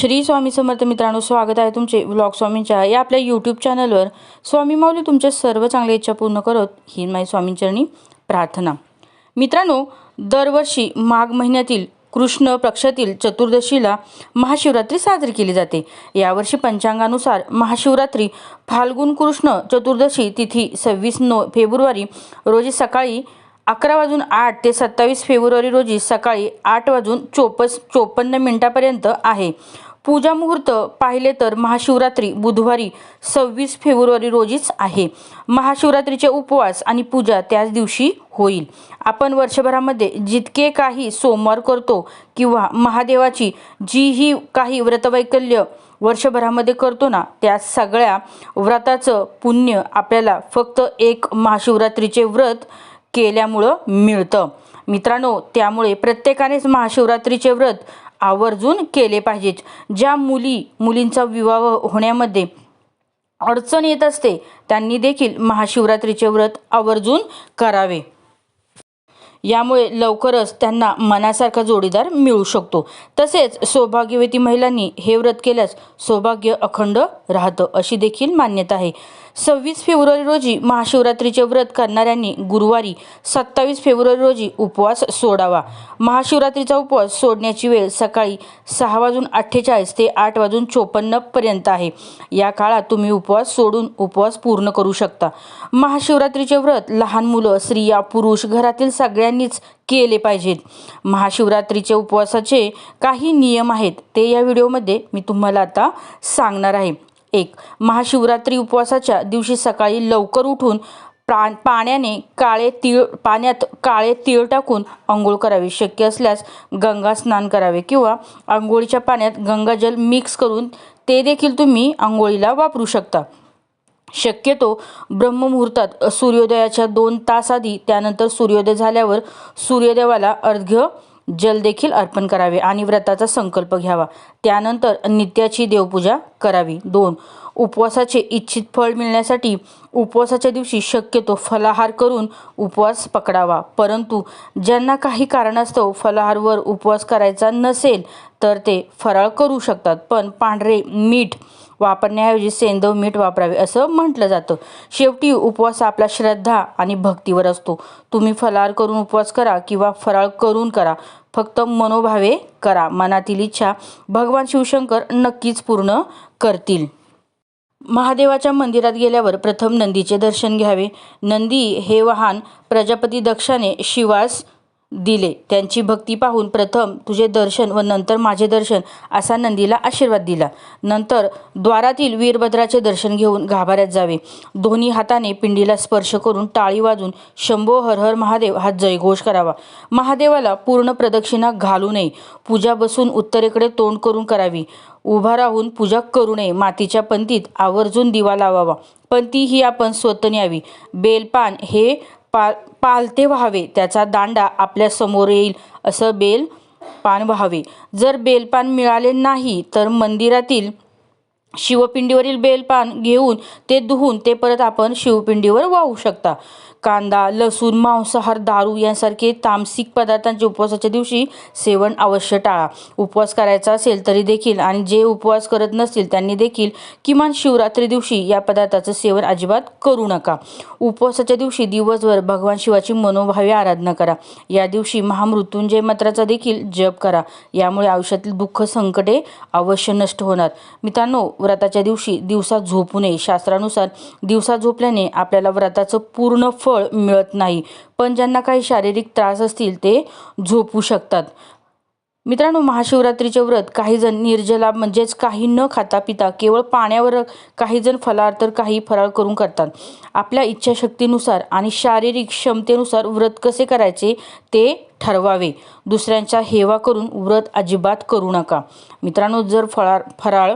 श्री स्वामी समर्थ मित्रांनो स्वागत आहे तुमचे व्लॉग स्वामींच्या या आपल्या यूट्यूब चॅनलवर स्वामी माऊली तुमच्या सर्व चांगल्या इच्छा पूर्ण करत ही माई स्वामींचरणी प्रार्थना. मित्रांनो दरवर्षी माघ महिन्यातील कृष्ण पक्षातील चतुर्दशीला महाशिवरात्री साजरी केली जाते. यावर्षी पंचांगानुसार महाशिवरात्री फाल्गुन कृष्ण चतुर्दशी तिथी सव्वीस नो फेब्रुवारी रोजी सकाळी अकरा वाजून आठ ते सत्तावीस फेब्रुवारी रोजी सकाळी आठ वाजून चोपस चोपन्न मिनिटापर्यंत आहे. पूजा मुहूर्त पाहिले तर महाशिवरात्री बुधवारी सव्वीस फेब्रुवारी रोजीच आहे. महाशिवरात्रीचे उपवास आणि पूजा त्याच दिवशी होईल. आपण वर्षभरामध्ये जितके काही सोमवार करतो किंवा महादेवाची जी ही काही व्रतवैकल्य वर्षभरामध्ये करतो ना त्या सगळ्या व्रताचं पुण्य आपल्याला फक्त एक महाशिवरात्रीचे व्रत केल्यामुळं मिळतं. मित्रांनो त्यामुळे प्रत्येकानेच महाशिवरात्रीचे व्रत आवर्जून केले पाहिजेत. ज्या मुली मुलींचा विवाह होण्यामध्ये अडचण येत असते त्यांनी देखील महाशिवरात्रीचे व्रत आवर्जून करावे. यामुळे लवकरच त्यांना मनासारखा जोडीदार मिळू शकतो. तसेच सौभाग्यवती महिलांनी हे व्रत केल्यास सौभाग्य अखंड राहतं अशी देखील मान्यता आहे. सव्वीस फेब्रुवारी रोजी महाशिवरात्रीचे व्रत करणाऱ्यांनी गुरुवारी सत्तावीस फेब्रुवारी रोजी उपवास सोडावा. महाशिवरात्रीचा उपवास सोडण्याची वेळ सकाळी सहा वाजून अठ्ठेचाळीस ते आठ वाजून चोपन्न पर्यंत आहे. या काळात तुम्ही उपवास सोडून उपवास पूर्ण करू शकता. महाशिवरात्रीचे व्रत लहान मुलं स्त्रिया पुरुष घरातील सगळ्यांनीच केले पाहिजेत. महाशिवरात्रीचे उपवासाचे काही नियम आहेत ते या व्हिडिओमध्ये मी तुम्हाला आता सांगणार आहे. एक. महाशिवरात्री उपवासाच्या दिवशी सकाळी लवकर उठून प्रा पाण्याने काळे तीळ पाण्यात काळे तीळ टाकून आंघोळ करावी. शक्य असल्यास गंगा स्नान करावे किंवा आंघोळीच्या पाण्यात गंगाजल मिक्स करून ते देखील तुम्ही आंघोळीला वापरू शकता. शक्यतो ब्रह्ममुहूर्तात सूर्योदयाच्या दोन तास आधी त्यानंतर सूर्योदय झाल्यावर सूर्यदेवाला अर्घ्य जल देखील अर्पण करावे आणि व्रताचा संकल्प घ्यावा. त्यानंतर नित्याची देवपूजा करावी. दोन उपवासाचे इच्छित फळ मिळण्यासाठी उपवासाच्या दिवशी शक्यतो फलाहार करून उपवास पकडावा. परंतु ज्यांना काही कारणास्तव फलाहारवर उपवास करायचा नसेल तर ते फराळ करू शकतात. पण पांढरे मीठ वापरण्याऐवजी सेंदव मीठ वापरावे असं म्हटलं जातं. शेवटी उपवास आपला श्रद्धा आणि भक्तीवर असतो. तुम्ही फलाहार करून उपवास करा किंवा फराळ करून करा. फक्त मनोभावे करा. मनातील इच्छा भगवान शिवशंकर नक्कीच पूर्ण करतील. महादेवाच्या मंदिरात गेल्यावर प्रथम नंदीचे दर्शन घ्यावे. नंदी हे वाहन प्रजापती दक्षाने शिवास दिले. त्यांची भक्ती पाहून प्रथम तुझे दर्शन व नंतर माझे दर्शन असा नंदीला आशीर्वाद दिला. नंतर द्वारातील वीरभद्राचे दर्शन घेऊन गाभाऱ्यात जावे. दोन्ही हाताने पिंडीला स्पर्श करून टाळी वाजून शंभो हर हर महादेव हा जयघोष करावा. महादेवाला पूर्ण प्रदक्षिणा घालू नये. पूजा बसून उत्तरेकडे तोंड करून करावी. उभा राहून पूजा करू नये. मातीच्या पंतीत आवर्जून दिवा लावावा. पंती ही आपण स्वतः न्यावी. बेलपान हे पा पालते व्हावे. त्याचा दांडा आपल्यासमोर येईल असं बेल पान व्हावे. जर बेलपान मिळाले नाही तर मंदिरातील शिवपिंडीवरील बेलपान घेऊन ते धुवून ते परत आपण शिवपिंडीवर वाहू शकता. कांदा लसूण मांसाहार दारू यांसारखे तामसिक पदार्थांचे उपवासाच्या दिवशी सेवन अवश्य टाळा. उपवास करायचा असेल तरी देखील आणि जे उपवास करत नसतील त्यांनी देखील किमान शिवरात्री दिवशी या पदार्थाचं सेवन अजिबात करू नका. उपवासाच्या दिवशी दिवसभर भगवान शिवाची मनोभावे आराधना करा. या दिवशी महामृत्युंजय मंत्राचा देखील जप करा. यामुळे आयुष्यातील दुःख संकटे अवश्य नष्ट होणार. मित्रांनो व्रताच्या दिवशी दिवसा झोपू नये. शास्त्रानुसार दिवसा झोपल्याने आपल्याला व्रताचं पूर्ण फळ मिळत नाही. पण ज्यांना काही शारीरिक त्रास असतील ते झोपू शकतात. मित्रांनो महाशिवरात्रीचे व्रत काही जण निर्जला म्हणजेच काही न खाता पिता केवळ पाण्यावर काही जण फलार तर काही फराळ करून करतात. आपल्या इच्छाशक्तीनुसार आणि शारीरिक क्षमतेनुसार व्रत कसे करायचे ते ठरवावे. दुसऱ्यांच्या हेवा करून व्रत अजिबात करू नका. मित्रांनो जर फळार फराळ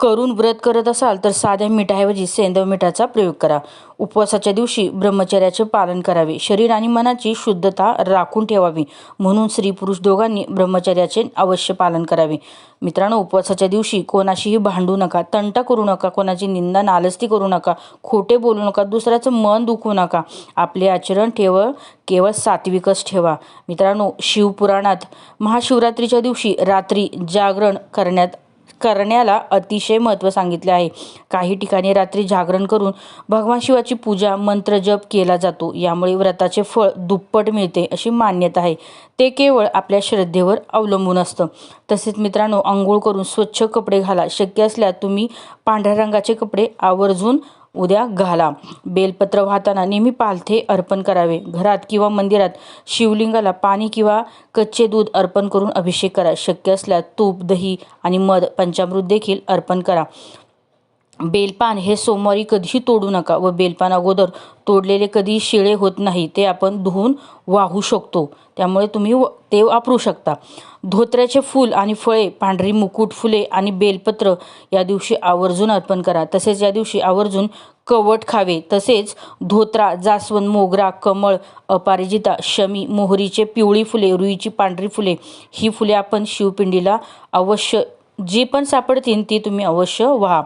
करून व्रत करत असाल तर साध्या मिठाऐवजी सेंदव मिठाचा प्रयोग करा. उपवासाच्या दिवशी ब्रह्मचर्याचे पालन करावे. शरीर आणि मनाची शुद्धता राखून ठेवावी. म्हणून स्त्री पुरुष दोघांनी ब्रह्मचर्याचे अवश्य पालन करावे. मित्रांनो उपवासाच्या दिवशी कोणाशीही भांडू नका तंटा करू नका कोणाची निंदा नालस्ती करू नका खोटे बोलू नका दुसऱ्याचं मन दुखवू नका. आपले आचरण ठेव केवळ सात्विकच ठेवा. मित्रांनो शिवपुराणात महाशिवरात्रीच्या दिवशी रात्री जागरण करण्यात करण्याला अतिशय महत्त्व सांगितले आहे. काही ठिकाणी रात्री जागरण करून भगवान शिवाची पूजा मंत्र जप केला जातो. यामुळे व्रताचे फळ दुप्पट मिळते अशी मान्यता आहे. ते केवळ आपल्या श्रद्धेवर अवलंबून असतं. तसेच मित्रांनो आंघोळ करून स्वच्छ कपडे घाला. शक्य असल्यास तुम्ही पांढऱ्या रंगाचे कपडे आवर्जून उद्या घाला. बेलपत्र वाहताना नेहमी पालथे अर्पण करावे. घरात किंवा मंदिरात शिवलिंगाला पाणी किंवा कच्चे दूध अर्पण करून अभिषेक करा. शक्य असल्यास तूप दही आणि मध पंचामृत देखील अर्पण करा. बेलपान हे सोमवारी कधीही तोडू नका व बेलपान अगोदर तोडलेले कधीही शिळे होत नाही ते आपण धुवून वाहू शकतो. त्यामुळे तुम्ही ते वापरू शकता. धोत्र्याचे फूल आणि फळे पांढरी मुकुट फुले आणि बेलपत्र या दिवशी आवर्जून अर्पण करा. तसेच या दिवशी आवर्जून कवट खावे. तसेच धोत्रा जास्वंद मोगरा कमळ अपारिजिता शमी मोहरीचे पिवळी फुले रुईची पांढरी फुले ही फुले आपण शिवपिंडीला अवश्य जी पण सापडतील ती तुम्ही अवश्य व्हा.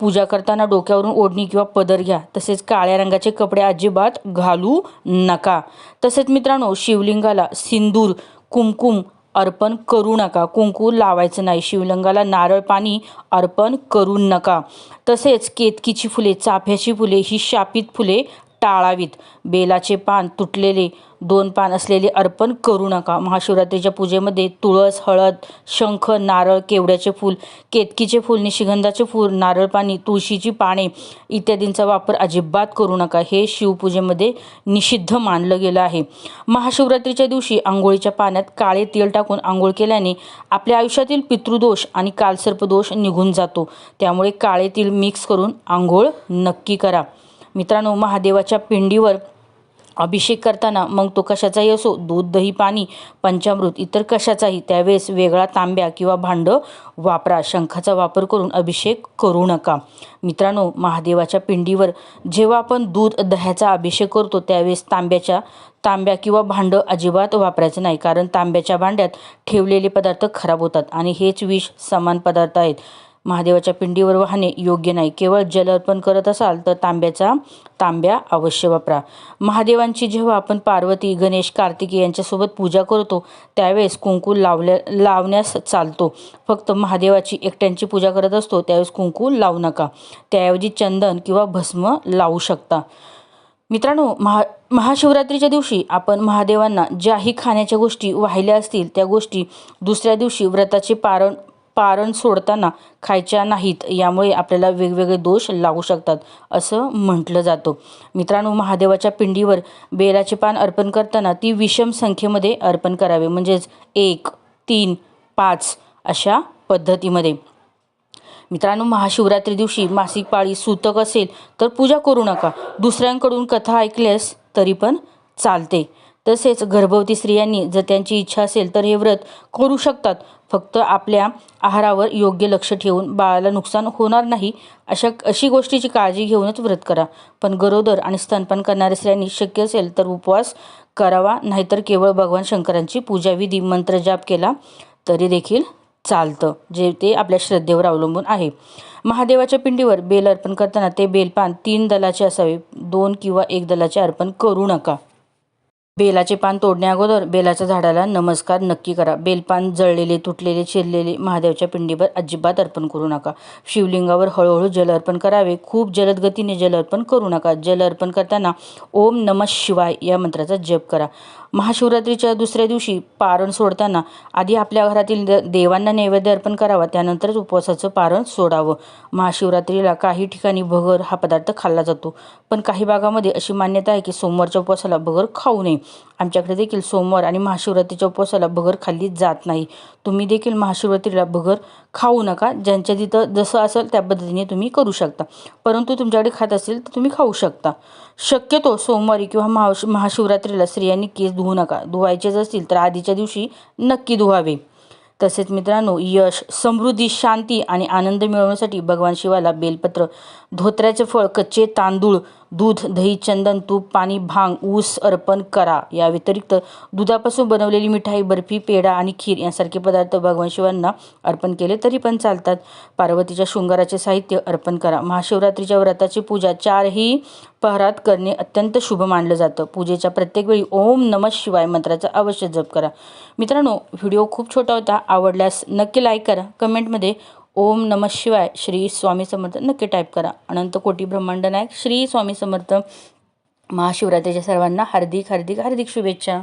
पूजा करताना डोक्यावरून ओढणी किंवा पदर घ्या. तसेच काळ्या रंगाचे कपडे अजिबात घालू नका. तसेच मित्रांनो शिवलिंगाला सिंदूर कुमकुम अर्पण करू नका. कुंकू लावायचं नाही. शिवलिंगाला नारळ पाणी अर्पण करू नका. तसेच केतकीची फुले चाफ्याची फुले ही शापित फुले टाळावीत. बेलाचे पान तुटलेले दोन पान असलेले अर्पण करू नका. महाशिवरात्रीच्या पूजेमध्ये तुळस हळद शंख नारळ केवड्याचे फूल केतकीचे फूल निशिगंधाचे फूल नारळ पाणी तुळशीची पाने इत्यादींचा वापर अजिबात करू नका. हे शिवपूजेमध्ये निषिद्ध मानलं गेलं आहे. महाशिवरात्रीच्या दिवशी आंघोळीच्या पाण्यात काळे तेल टाकून आंघोळ केल्याने आपल्या आयुष्यातील पितृदोष आणि कालसर्पदोष निघून जातो. त्यामुळे काळे तेल मिक्स करून आंघोळ नक्की करा. मित्रांनो महादेवाच्या पिंडीवर अभिषेक करताना मग तो कशाचाही असो दूध दही पाणी पंचामृत इतर कशाचाही त्यावेळेस वेगळा तांब्या किंवा भांडं वापरा. शंखाचा वापर करून अभिषेक करू नका. मित्रांनो महादेवाच्या पिंडीवर जेव्हा आपण दूध दह्याचा अभिषेक करतो त्यावेळेस तांब्याच्या तांब्या किंवा भांडं अजिबात वापरायचं नाही कारण तांब्याच्या भांड्यात ठेवलेले पदार्थ खराब होतात आणि हेच विष समान पदार्थ आहेत. महादेवाच्या पिंडीवर वाहणे योग्य नाही. केवळ जल अर्पण करत असाल तर तांब्याचा तांब्या अवश्य वापरा. महादेवांची जेव्हा आपण पार्वती गणेश कार्तिकी यांच्यासोबत पूजा करतो त्यावेळेस कुंकू लावल्या लावण्यास चालतो. फक्त महादेवाची एकट्यांची पूजा करत असतो त्यावेळेस कुंकू लावू नका. त्याऐवजी चंदन किंवा भस्म लावू शकता. मित्रांनो महा महाशिवरात्रीच्या दिवशी आपण महादेवांना ज्याही खाण्याच्या गोष्टी वाहिल्या असतील त्या गोष्टी दुसऱ्या दिवशी व्रताचे पारण पारण सोडताना खायच्या नाहीत यामुळे आपल्याला वेगवेगळे दोष लागू शकतात असं म्हटलं जातं. मित्रांनो महादेवाच्या पिंडीवर बेलाचे पान अर्पण करताना ती विषम संख्येमध्ये अर्पण करावे म्हणजेच एक तीन पाच अशा पद्धतीमध्ये. मित्रांनो महाशिवरात्री दिवशी मासिक पाळी सूतक असेल तर पूजा करू नका. दुसऱ्यांकडून कथा ऐकल्यास तरी पण चालते. तसेच गर्भवती स्त्रियांनी जर त्यांची इच्छा असेल तर हे व्रत करू शकतात. फक्त आपल्या आहारावर योग्य लक्ष ठेवून बाळाला नुकसान होणार नाही अशा अशी गोष्टीची काळजी घेऊनच व्रत करा. पण गरोदर आणि स्तनपान करणाऱ्या स्त्रियांनी शक्य असेल तर उपवास करावा नाहीतर केवळ भगवान शंकरांची पूजाविधी मंत्रजाप केला तरी देखील चालतं जे ते आपल्या श्रद्धेवर अवलंबून आहे. महादेवाच्या पिंडीवर बेल अर्पण करताना ते बेलपान तीन दलाचे असावे. दोन किंवा एक दलाचे अर्पण करू नका. बेलाचे पान तोडण्याअगोदर बेलाच्या झाडाला नमस्कार नक्की करा. बेलपान जळलेले तुटलेले चिरलेले महादेवच्या पिंडीवर अजिबात अर्पण करू नका. शिवलिंगावर हळूहळू जल अर्पण करावे. खूप जलद गतीने जल अर्पण करू नका. जल अर्पण करताना ओम नम शिवाय या मंत्राचा जप करा. महाशिवरात्रीच्या दुसऱ्या दिवशी पारण सोडताना आधी आपल्या घरातील देवांना नैवेद्य अर्पण करावा त्यानंतरच उपवासाचं पारण सोडावं. महाशिवरात्रीला काही ठिकाणी भगर हा पदार्थ खाल्ला जातो पण काही भागामध्ये अशी मान्यता आहे की सोमवारच्या उपवासाला भगर खाऊ नये. आमच्याकडे देखील सोमवार आणि महाशिवरात्रीच्या उपवासाला भगर खाल्ली जात नाही. तुम्ही देखील महाशिवरात्रीला भगर खाऊ नका ज्यांच्या तिथं जसं असेल त्या पद्धतीने तुम्ही करू शकता. परंतु तुमच्याकडे खात असेल तर तुम्ही खाऊ शकता. शक्यतो सोमवारी किंवा महाश महाशिवरात्रीला स्त्रियांनी केस धुवू नका. धुवायचेच असतील तर आधीच्या दिवशी नक्की धुवावे. तसेच मित्रांनो यश समृद्धी शांती आणि आनंद मिळवण्यासाठी भगवान शिवाला बेलपत्र धोत्र्याचे फळ कच्चे तांदूळ दूध दही चंदन तूप पाणी भांग ऊस अर्पण करा. या व्यतिरिक्त दुधापासून बनवलेली मिठाई बर्फी पेढा आणि खीर यांसारखे पदार्थ भगवान शिवांना अर्पण केले तरी पण चालतात. पार्वतीच्या शृंगाराचे साहित्य अर्पण करा. महाशिवरात्रीच्या व्रताची पूजा चारही पहरात करणे अत्यंत शुभ मानलं जातं. पूजेच्या प्रत्येक वेळी ओम नम शिवाय मंत्राचा अवश्य जप करा. मित्रांनो व्हिडिओ खूप छोटा होता. आवडल्यास नक्की लाईक करा. कमेंटमध्ये ओम नम शिवाय श्री स्वामी समर्थ. नक्की टाईप करा. अनंत कोटी ब्रह्मांड नायक श्री स्वामी समर्थ. महाशिवरात्रीच्या सर्वांना हार्दिक हार्दिक हार्दिक शुभेच्छा.